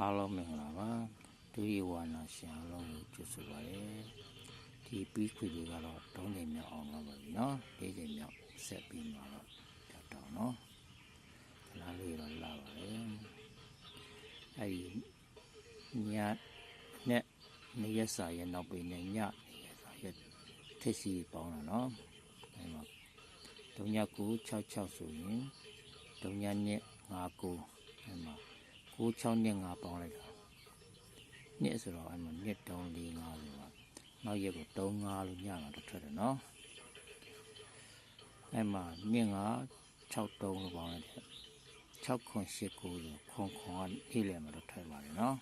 အားလုံးမင်္ဂလာပါဒုယဝနာရှင်အားလုံးကိုကြိုဆိုပါရစေဒီပြီးခွေလေးကတော့၃ချိန်မြောက်အောင်လုပ်ပါပြီနော်၄ချိန်မြောက်ဆက်ပြီးမှတော့ကြောက်တော့နော်ခဏလေးတော့လာပါလေအဲဒီညနဲ့နေရစာရဲ့နောက်ပိနဲ့ညနေရစာရဲ့ထက်စီပေါင်းတာနော်အဲမှာ3966ဆိုရင်39နဲ့59အဲမှာ 96နဲ့5ပေါင်းလိုက်တာနှစ်ဆိုတော့အဲမှာနှစ်3 4 5ဆိုတော့နောက်ရက်ကို3 5လို့ညမှာတော့ထွက်တယ်နော်အဲမှာနှစ်5 6 3လို့ပေါင်းလိုက်တယ်6ခွန်8 9ဆိုခွန်ခွန်ကနေ့လည်မှာတော့ထွက်ပါတယ်နော်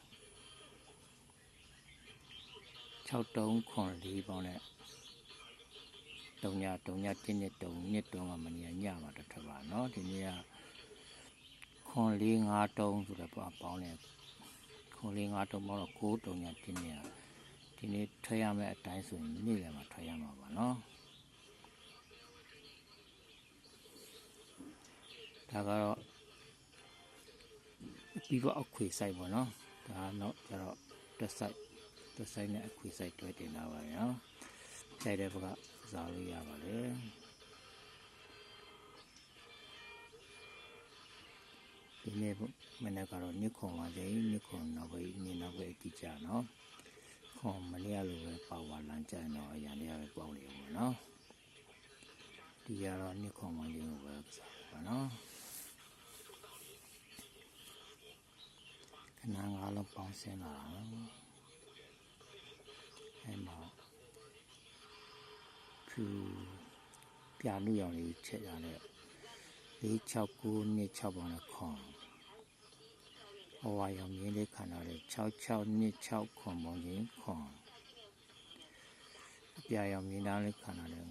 6 3ခွန်4ပေါင်းတဲ့တုံညာတုံညာတင်းနဲ့တုံနှစ်တုံးကမနေညမှာတော့ထွက်ပါနော်ဒီနေ့က ခွန်4 5တုံးဆိုတော့ပေါင်းတယ်ခွန်4 5တုံးပေါင်းတော့6တုံညာတင်းနဲ့ဒီနေ့ထွက်ရမယ့်အတိုင်းဆိုရင်နေ့လည်မှာထွက်ရမှာပါနော်ဒါကတော့ပြီးတော့အခွေဆိုင်ပေါ့နော်ဒါတော့ကျတော့တက်ဆိုင်တက်ဆိုင်နဲ့အခွေဆိုင်တွဲတင်လာပါရနော်ခြိုက်တဲ့ဘက်ကစားလို့ရပါတ ဒီနေ့မနေ့ကတော့ညခွန်ပါစေညခွန်နောက်ပဲညနောက်ပဲကြည့်ကြနော်ခွန်မနေ့ကလိုပဲပါဝါလမ်းကြတော့အရာလေးပဲပေါက်နေပါနော်ဒီရတော့ညခွန်ပါခြင်းကိုပဲစားပါနော်ခဏငါလုံးပေါင်းစင်းလာအဲ့မှာဖြူပြလူရောင်လေးချက်ရတဲ့ 469နှစ်6ပေါင်းနဲ့ခွန်အဝါရောင်မြင်းလေးခံရတဲ့66နှစ်6ခွန်ပေါင်းချင်းခွန်အပြာရောင်မြင်းသားလေးခံရတဲ့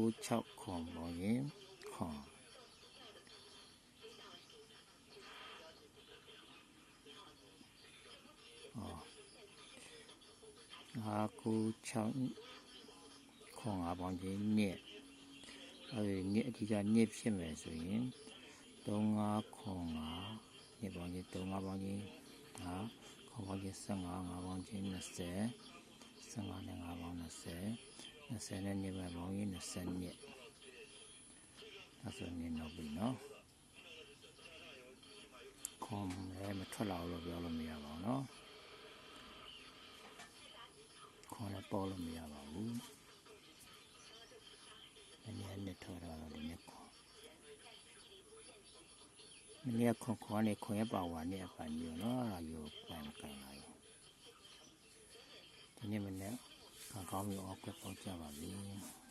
996ခွန်ပေါင်းချင်းခွန်ငါကူ6ခွန်ငါပေါင်းချင်းနှစ် အဲဒီနှစ်အဓိကနှစ်ဖြစ်မယ်ဆိုရင်35ခွန်ငါနှစ်ပေါင်းချင်း35ပေါင်းချင်းငါခွန်ပေါင်းချင်း15ငါပေါင်းချင်း20 15နဲ့5ပေါင်း20 20နဲ့နှစ်ပေါင်းချင်း20နှစ်ဒါဆိုရင်တော့ပြီနော်ခွန်လည်းမထွက်လာလို့ပြောလို့မရပါဘူးနော်ခွန်လည်းပေါ်လို့မရပါဘူး။နည်းနည်းနဲ့ထော်တော့ဒီနေ့ခွန်။ နည်းနည်းခွန်ခွန်နဲ့ခွန်ရပါဝါနဲ့အပန်ကြီးနော်။အယူပန်ကန်လာရော။ဒီနေ့မနေ့ကကောင်းပြီးအောက်ကပေါက်ကြပါပြီ။